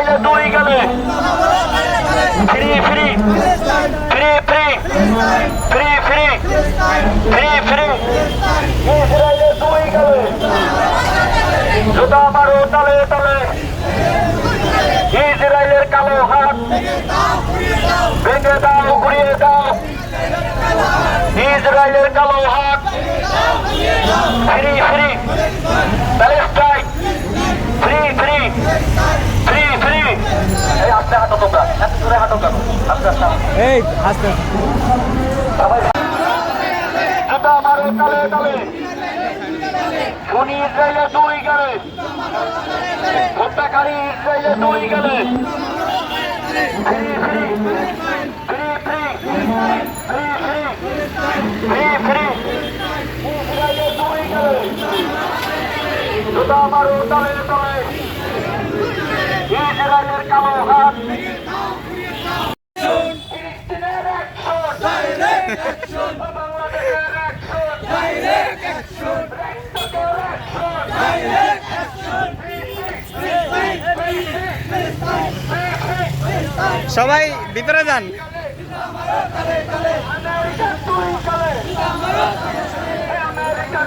চাইলে দুই গেলে। Free free. Free free. Free free. Free free. জুতা মারো, তালে তালে। ইসরায়েলের কালো হাত। ভেঙে এই আস্তে খুনি ইসরায়েলে দুই গেলে। হত্যাকারী ইসরায়েলে দুই গেলে। আমার তালে তালে। ইসরায়েলের কালো হাত। সবাই ভিতরে যান। আমেরিকান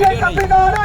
ভিডিও নেই